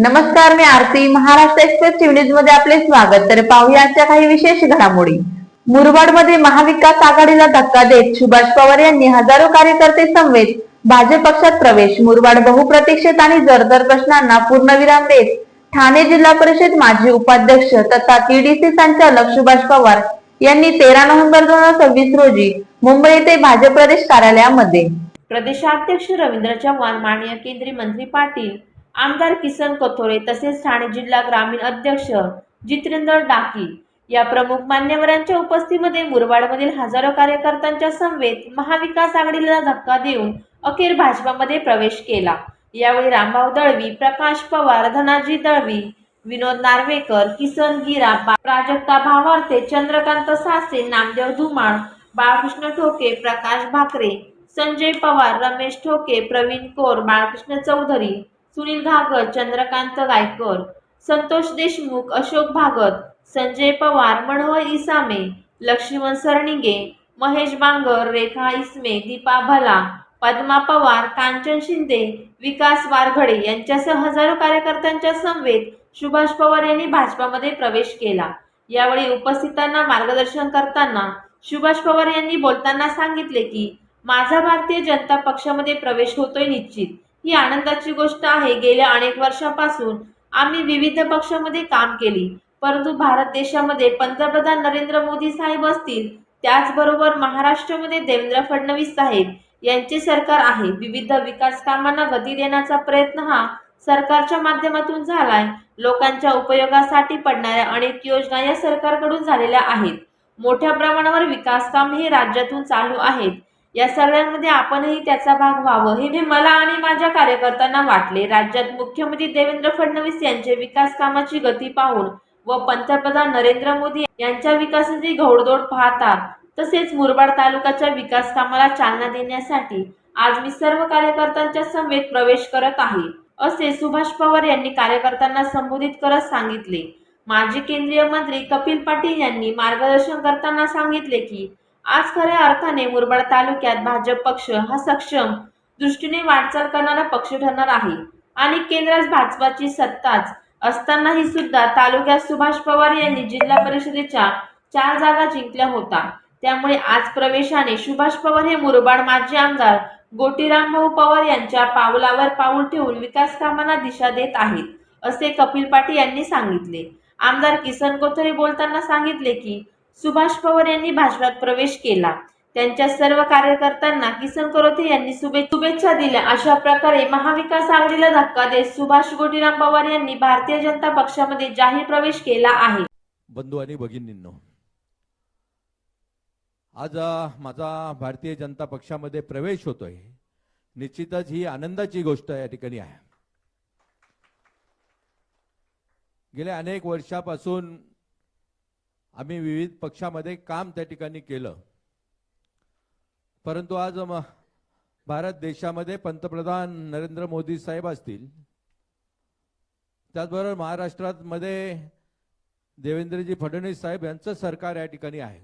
नमस्कार मी आरती. महाराष्ट्र एक्सप्रेस न्यूजमध्ये आपले स्वागत. तर पाहुयाच्या काही विशेष घडामोडी. मुरबाडमध्ये महाविकास आघाडीला धक्का देत सुभाष पवार यांनी हजारो कार्यकर्ते समवेत भाजप पक्षात प्रवेश. मुरबाड बहुप्रतीक्षित आणि जरदर प्रश्नांना पूर्णविराम देत ठाणे जिल्हा परिषद माजी उपाध्यक्ष तथा टीडीसी संचालक सुभाष पवार यांनी तेरा नोव्हेंबर दोन हजार सव्वीस रोजी मुंबई येथे भाजप प्रदेश कार्यालयामध्ये. प्रदेशाध्यक्ष रवींद्र चव्हाण माननीय केंद्रीय मंत्री पाटील आमदार किसन कथोरे तसेच ठाणे जिल्हा ग्रामीण अध्यक्ष जितेंद्र डाकी या प्रमुख मान्यवरांच्या उपस्थितीमध्ये मुरबाडमधील हजारो कार्यकर्त्यांच्या समवेत महाविकास आघाडीला धक्का देऊन अखेर भाजपामध्ये प्रवेश केला. यावेळी रामभाऊ दळवी प्रकाश पवार धनाजी दळवी विनोद नार्वेकर किसन गिरा प्राजक्ता भावार्थे चंद्रकांत सासे नामदेव धुमाळ बाळकृष्ण ठोके प्रकाश भाकरे संजय पवार रमेश ठोके प्रवीण कोर बाळकृष्ण चौधरी सुनील घागर चंद्रकांत गायकर संतोष देशमुख अशोक भागत संजय पवार मनोहर इसामे लक्ष्मण सरणिगे महेश बांगर रेखा इस्मे दीपा भला पद्मा पवार कांचन शिंदे विकास वारघडे यांच्यासह हजारो कार्यकर्त्यांच्या समवेत सुभाष पवार यांनी भाजपामध्ये प्रवेश केला. यावेळी उपस्थितांना मार्गदर्शन करताना सुभाष पवार यांनी बोलताना सांगितले की माझा भारतीय जनता पक्षामध्ये प्रवेश होतोय निश्चित. ही आनंदाची गोष्ट आहे. गेल्या अनेक वर्षापासून आम्ही विविध पक्षामध्ये काम केली. परंतु भारत देशामध्ये पंतप्रधान नरेंद्र मोदी साहेब असतील त्याचबरोबर महाराष्ट्रामध्ये देवेंद्र फडणवीस साहेब यांचे सरकार आहे. विविध विकास कामांना गती देण्याचा प्रयत्न हा सरकारच्या माध्यमातून झालाय. लोकांच्या उपयोगासाठी पडणाऱ्या अनेक योजना या सरकारकडून झालेल्या आहेत. मोठ्या प्रमाणावर विकास काम हे राज्यातून चालू आहेत. या सगळ्यांमध्ये आपणही त्याचा भाग व्हावं. हे मला आणि माझ्या कार्यकर्त्यांना वाटले. राज्यात मुख्यमंत्री देवेंद्र फडणवीस यांचे विकास कामाची गती पाहून व पंतप्रधान नरेंद्र मोदी यांच्या विकासाची घोडदौड पाहता तसेच मुरबाड तालुक्याच्या विकास कामाला चालना देण्यासाठी आज मी सर्व कार्यकर्त्यांच्या समेत प्रवेश करत आहे असे सुभाष पवार यांनी कार्यकर्त्यांना संबोधित करत सांगितले. माजी केंद्रीय मंत्री कपिल पाटील यांनी मार्गदर्शन करताना सांगितले की आज खऱ्या अर्थाने मुरबाड तालुक्यात भाजप पक्ष हा सक्षम दृष्टीने वाटचाल करणारा पक्ष ठरणार आहे. आणि केंद्रात भाजपाची सत्ताच असतानाही सुद्धा तालुक्यात सुभाष पवार यांनी जिल्हा परिषदेच्या चार जागा जिंकल्या होता त्यामुळे आज प्रवेशाने सुभाष पवार हे मुरबाड माजी आमदार गोटीराम भाऊ पवार यांच्या पावलावर पाऊल ठेवून विकास कामांना दिशा देत आहेत असे कपिल पाटील यांनी सांगितले. आमदार किसन कोथरे बोलताना सांगितले की सुभाष पवार यांनी भाजपात प्रवेश केला. त्यांच्या सर्व कार्यकर्त्यांना किसन करोते यांनी शुभेच्छा दिल्या. अशा प्रकारे महाविकास आघाडीला धक्का देत सुभाष गोटीराम पवार यांनी भारतीय जनता पक्षामध्ये जाहीर प्रवेश केला आहे. बंधू आणि भगिनींनो आज माझा भारतीय जनता पक्षामध्ये प्रवेश होतोय. निश्चितच ही आनंदाची गोष्ट या ठिकाणी आहे. गेल्या अनेक वर्षापासून आम्ही विविध पक्षामध्ये काम त्या ठिकाणी केलं. परंतु आज म- भारत देशामध्ये पंतप्रधान नरेंद्र मोदी साहेब असतील त्याचबरोबर महाराष्ट्रात मध्ये देवेंद्रजी फडणवीस साहेब यांचं सरकार या ठिकाणी आहे.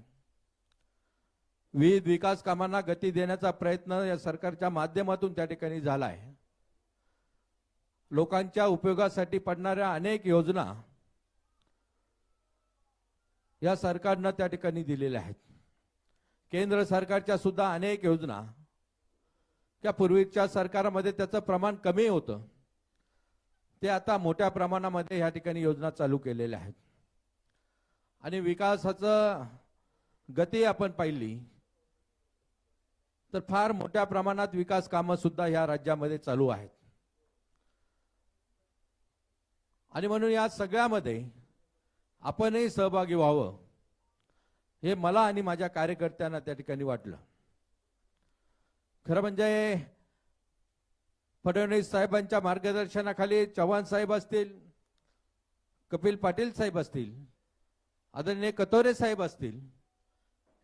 विविध विकास कामांना गती देण्याचा प्रयत्न या सरकारच्या माध्यमातून त्या ठिकाणी झाला आहे लोकांच्या उपयोगासाठी पडणाऱ्या अनेक योजना या सरकारनं त्या ठिकाणी दिलेल्या आहेत. केंद्र सरकारच्या सुद्धा अनेक योजना त्या पूर्वीच्या सरकारमध्ये त्याचं प्रमाण कमी होतं. ते आता मोठ्या प्रमाणामध्ये ह्या ठिकाणी योजना चालू केलेल्या आहेत. आणि विकासाचं गती आपण पाहिली तर फार मोठ्या प्रमाणात विकास कामं सुद्धा या राज्यामध्ये चालू आहेत. आणि म्हणून या सगळ्यामध्ये आपणही सहभागी व्हावं. हे मला आणि माझ्या कार्यकर्त्यांना त्या ठिकाणी वाटलं. खरं म्हणजे फडणवीस साहेबांच्या मार्गदर्शनाखाली चव्हाण साहेब असतील कपिल पाटील साहेब असतील आदरणीय कतोरे साहेब असतील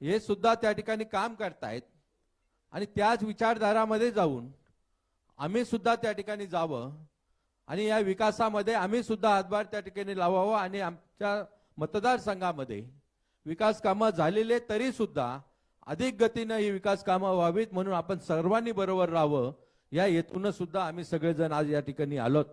हे सुद्धा त्या ठिकाणी काम करतायत. आणि त्याच विचारधारामध्ये जाऊन आम्ही सुद्धा त्या ठिकाणी जावं आणि या विकासामध्ये आम्ही सुद्धा हातभार त्या ठिकाणी लावावं आणि आमच्या मतदारसंघामध्ये विकास कामं झालेले तरी सुद्धा अधिक गतीनं ही विकास कामं व्हावीत म्हणून आपण सर्वांनी बरोबर राहावं या हेतून सुद्धा आम्ही सगळेजण आज या ठिकाणी आलोत.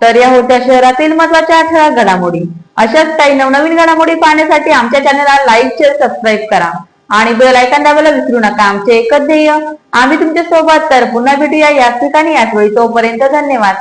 तर या होत्या शहरातील महत्त्वाच्या ठळक घडामोडी. अशाच काही नवनवीन घडामोडी पाहण्यासाठी आमच्या चॅनलला लाईक शेअर सबस्क्राईब करा. आणि बेल आयकॉन दाबायला विसरू नका. आमचे एकच ध्येय आम्ही तुमच्यासोबत. तर पुन्हा भेटूया याच ठिकाणी. याच वेळी तोपर्यंत धन्यवाद.